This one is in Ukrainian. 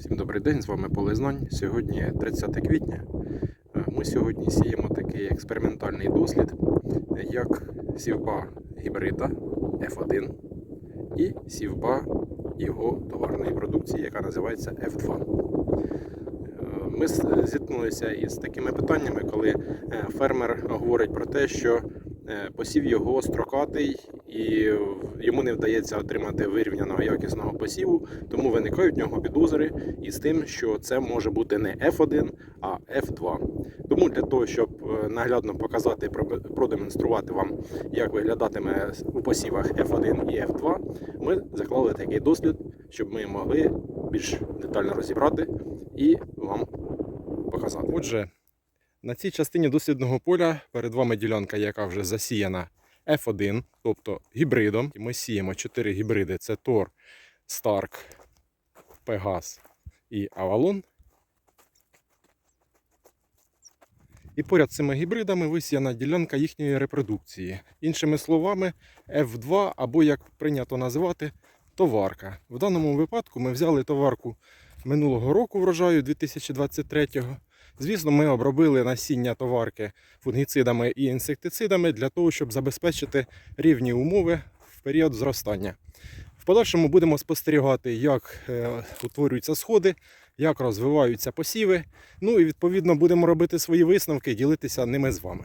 Всім добрий день, з вами Поле Знань. Сьогодні 30 квітня. Е, Ми сьогодні сіємо такий експериментальний дослід, як сівба гібрида F1 і сівба його товарної продукції, яка називається F2. Е, Ми зіткнулися із такими питаннями, коли е, фермер говорить про те, що посів його строкатий і йому не вдається отримати вирівняного якісного посіву, тому виникають в нього підозри із тим, що це може бути не F1, а F2. Тому для того, щоб е, наглядно показати, про- продемонструвати вам, як виглядатиме у посівах F1 і F2, ми заклали такий дослід, щоб ми могли більш детально розібрати і вам показати. Отже, на цій частині дослідного поля перед вами ділянка, яка вже засіяна F1, тобто гібридом. Ми сіємо 4 гібриди: це Тор, Старк, Пегас і Авалон. І поряд з цими гібридами висіяна ділянка їхньої репродукції. Іншими словами, F2 або, як прийнято називати, товарка. В даному випадку ми взяли товарку минулого року врожаю 2023-го. Звісно, ми обробили насіння товарки фунгіцидами і інсектицидами для того, щоб забезпечити рівні умови в період зростання. В подальшому будемо спостерігати, як е, утворюються сходи, як розвиваються посіви. Ну і відповідно будемо робити свої висновки ділитися ними з вами.